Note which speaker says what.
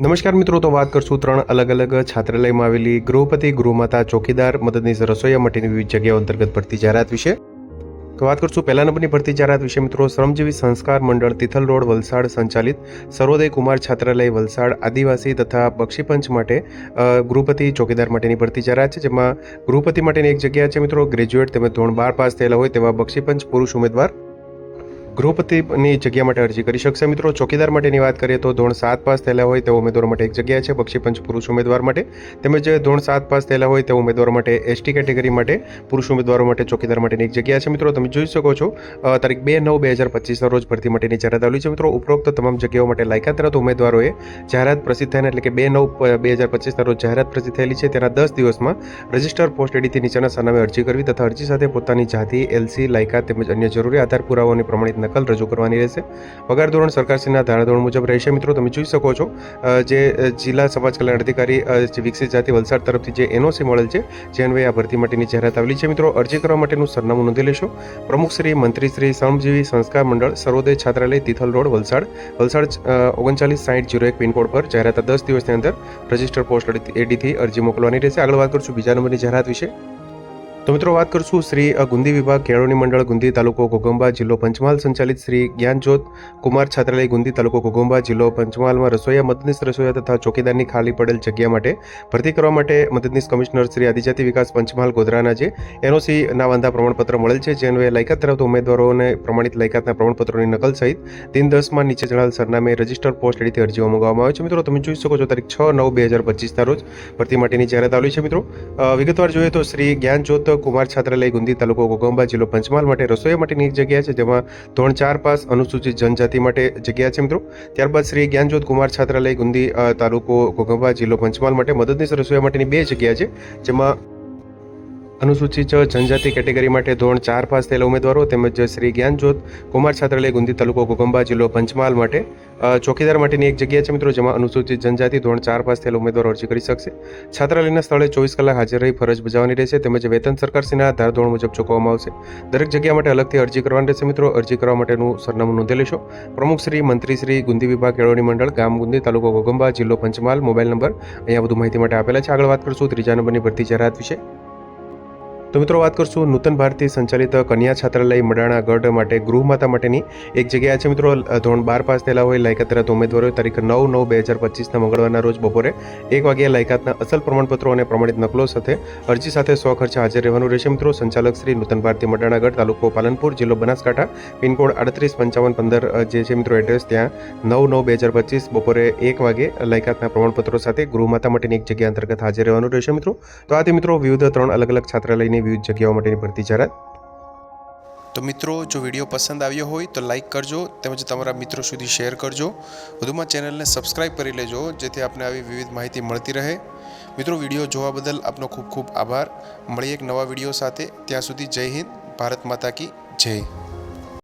Speaker 1: નમસ્કાર મિત્રો, તો વાત કરશું ત્રણ અલગ અલગ છાત્રાલયમાં આવેલી ગૃહપતિ, ગૃહમાતા, ચોકીદાર, મદદનીશ રસોઈયા માટેની વિવિધ જગ્યાઓ અંતર્ગત ભરતી જાહેરાત વિશે. વાત કરશું પહેલા નંબરની ભરતી જાહેરાત વિશે મિત્રો. શ્રમજીવી સંસ્કાર મંડળ, તિથલ રોડ, વલસાડ સંચાલિત સર્વોદય કુમાર છાત્રાલય, વલસાડ આદિવાસી તથા બક્ષીપંચ માટે ગૃહપતિ, ચોકીદાર માટેની ભરતી જાહેરાત છે. જેમાં ગૃહપતિ માટેની એક જગ્યા છે મિત્રો, ગ્રેજ્યુએટ તેમજ ધોરણ બાર પાસ થયેલા હોય તેવા બક્ષીપંચ પુરુષ ઉમેદવાર. ગૃહપતિની જગ્યા માટે અરજી કરી શકશે મિત્રો. ચોકીદાર માટેની વાત કરીએ તો ધોરણ સાત પાસ થયેલા હોય તેવા ઉમેદવારો માટે એક જગ્યા છે બક્ષીપંચ પુરુષ ઉમેદવાર માટે. તેમજ ધોરણ સાત પાસ થયેલા હોય તેવા ઉમેદવારો માટે એસટી કેટેગરી માટે પુરુષ ઉમેદવારો માટે ચોકીદાર માટેની એક જગ્યા છે, મિત્રો. તમે જોઈ શકો છો તારીખ બે નવ બે હજાર પચીસના રોજ ભરતી માટેની જાહેરાત આવેલી છે, મિત્રો. ઉપરોક્ત તમામ જગ્યાઓ માટે લાયકાત ધરાવતા ઉમેદવારોએ જાહેરાત પ્રસિદ્ધ થઈને એટલે કે બે નવ બે હજાર પચીસના રોજ જાહેરાત પ્રસિદ્ધ થયેલી છે. તેના દસ દિવસમાં રજિસ્ટર પોસ્ટ એડીથી નીચેના સરનામે અરજી કરવી તથા અરજી સાથે પોતાની જાતિ, એલસી, લાયકાત તેમજ અન્ય જરૂરી આધાર પુરાવાઓની પ્રમાણિત નકલ રજૂ કરવાની રહેશે. પગાર ધોરણ સરકારશ્રીના ધારાધોરણ મુજબ રહેશે મિત્રો, તમે જોઈ શકો છો જે જિલ્લા સમાજ કલ્યાણ અધિકારી વિકસિત જાતિ વલસાડ તરફથી જે એનઓસી મળેલ છે, જે અન્વયે આ ભરતી માટેની જાહેરાત આવેલી છે મિત્રો. અરજી કરવા માટેનું સરનામું નોંધી લેશો. પ્રમુખ શ્રી, મંત્રી શ્રી, શ્રમજીવી સંસ્કાર મંડળ, સર્વોદય છાત્રાલય, તિથલ રોડ, વલસાડ. વલસાડ ઓગણચાલીસ સાઠ જીરો એક પિનકોડ પર જાહેરાત દસ દિવસની અંદર રજિસ્ટર પોસ્ટ એડીથી અરજી મોકલવાની રહેશે. આગળ વાત કરશું બીજા નંબરની જાહેરાત વિશે. તો મિત્રો વાત કરશું શ્રી ગુંદી વિભાગ કેળવણી મંડળ ગુંદી તાલુકો ઘોગંબા જિલ્લો પંચમહાલ સંચાલિત શ્રી જ્ઞાનજ્યોત કુમાર છાત્રાલય ગુંદી તાલુકો ઘોગંબા જિલ્લો પંચમહાલમાં રસોઈયા, મદદનીશ રસોઈયા તથા ચોકીદારની ખાલી પડેલ જગ્યા માટે ભરતી કરવા માટે મદદનીશ કમિશનર શ્રી આદિજાતિ વિકાસ પંચમહાલ ગોધરાના જે એનઓસી ના વાંધા પ્રમાણપત્ર મળેલ છે, જેનો લાયકાત ધરાવતા ઉમેદવારોને પ્રમાણિત લાયકાતના પ્રમાણપત્રોની નકલ સહિત દિન દસમાં નીચે જણાવેલ સરનામે રજિસ્ટર પોસ્ટ એડીથી અરજીઓ મંગાવવામાં આવે છે. મિત્રો, તમે જોઈ શકો છો, તારીખ છ નવ બે હજાર પચીસના રોજ ભરતી માટેની જાહેરાત આવેલી છે, મિત્રો. વિગતવાર જોઈએ તો શ્રી જ્ઞાનજ્યોત કુમાર છાત્રાલય ગુંદી તાલુકો ગોગંબા જિલ્લો પંચમહાલ માટે રસોઈ માટેની એક જગ્યા છે, જેમાં ધોરણ ચાર પાસ અનુસૂચિત જનજાતિ માટે જગ્યા છે મિત્રો. ત્યારબાદ શ્રી જ્ઞાનજ્યોત કુમાર છાત્રાલય ગુંદી તાલુકો ગોગંબા જિલ્લો પંચમહાલ માટે મદદનીશ રસોઈ માટેની બે જગ્યા છે, જેમાં અનુસૂચિત જનજાતિ કેટેગરી માટે ધોરણ ચાર પાસ થયેલા ઉમેદવારો તેમજ શ્રી જ્ઞાનજ્યોત કુમાર છાત્રાલય, ગુંદી તાલુકો ગોગંબા જિલ્લો પંચમહાલ માટે ચોકીદાર માટેની એક જગ્યા છે મિત્રો જેમાં અનુસૂચિત જનજાતિ ધોરણ ચાર પાસ થયેલા ઉમેદવારો અરજી કરી શકશે. છાત્રાલયના સ્થળે ચોવીસ કલાક હાજર રહી ફરજ બજાવવાની રહેશે તેમજ વેતન સરકારશ્રીના ધારાધોરણ મુજબ ચૂકવવામાં આવશે. દરેક જગ્યા માટે અલગથી અરજી કરવાની રહેશે મિત્રો. અરજી કરવા માટેનું સરનામું નોંધી લેશો. પ્રમુખ શ્રી, મંત્રી શ્રી, ગુંદી વિભાગ કેળવણી મંડળ, ગામ ગુંદી તાલુકો ગોગંબા જિલ્લો પંચમહાલ, મોબાઈલ નંબર, અહીંયા વધુ માહિતી માટે આપેલા છે. આગળ વાત કરશું ત્રીજા નંબરની ભરતી જાહેરાત વિશે. તો મિત્રો વાત કરશું નૂતન ભારતી સંચાલિત કન્યા છાત્રાલય મડાણા ગઢ માટે ગૃહમાતા માટેની. એક જગ્યા છે મિત્રો ધોરણ બાર પાસ થયેલા હોય લાયકાત ધરાવતા ઉમેદવારો તારીખ નવ નવ બે હજાર પચીસના મંગળવારના રોજ બપોરે એક વાગ્યે લાયકાતના અસલ પ્રમાણપત્રો અને પ્રમાણિત નકલો સાથે અરજી સાથે સો ખર્ચે હાજર રહેવાનું રહેશે મિત્રો. સંચાલક શ્રી નૂતન ભારતી મડાણા ગઢ, તાલુકો પાલનપુર, જિલ્લો બનાસકાંઠા, પિનકોડ આડત્રીસ પંચાવન પંદર જે છે મિત્રો એડ્રેસ ત્યાં નવ નવ બે હજાર પચીસ બપોરે એક વાગે લાયકાતના પ્રમાણપત્રો સાથે ગૃહમાતા માટેની એક જગ્યા અંતર્ગત હાજર રહેવાનું રહેશે મિત્રો. તો આથી મિત્રો વિવિધ ત્રણ અલગ અલગ છાત્રાલયની વિવિધ જગ્યાઓ માટેની ભરતી જાહેરાત. તો મિત્રો, જો વીડિયો પસંદ આવ્યો હોય તો લાઈક કરજો, તેમજ તમારા મિત્રો સુધી શેર કરજો. વધુમાં ચેનલને સબસ્ક્રાઇબ કરી લેજો, જેથી આપને આવી વિવિધ માહિતી મળતી રહે. મિત્રો, વીડિયો જોવા બદલ આપનો ખૂબ ખૂબ આભાર. મળીએ એક નવા વીડિયો સાથે. ત્યાં સુધી જય હિન્દ, ભારત માતા કી જય.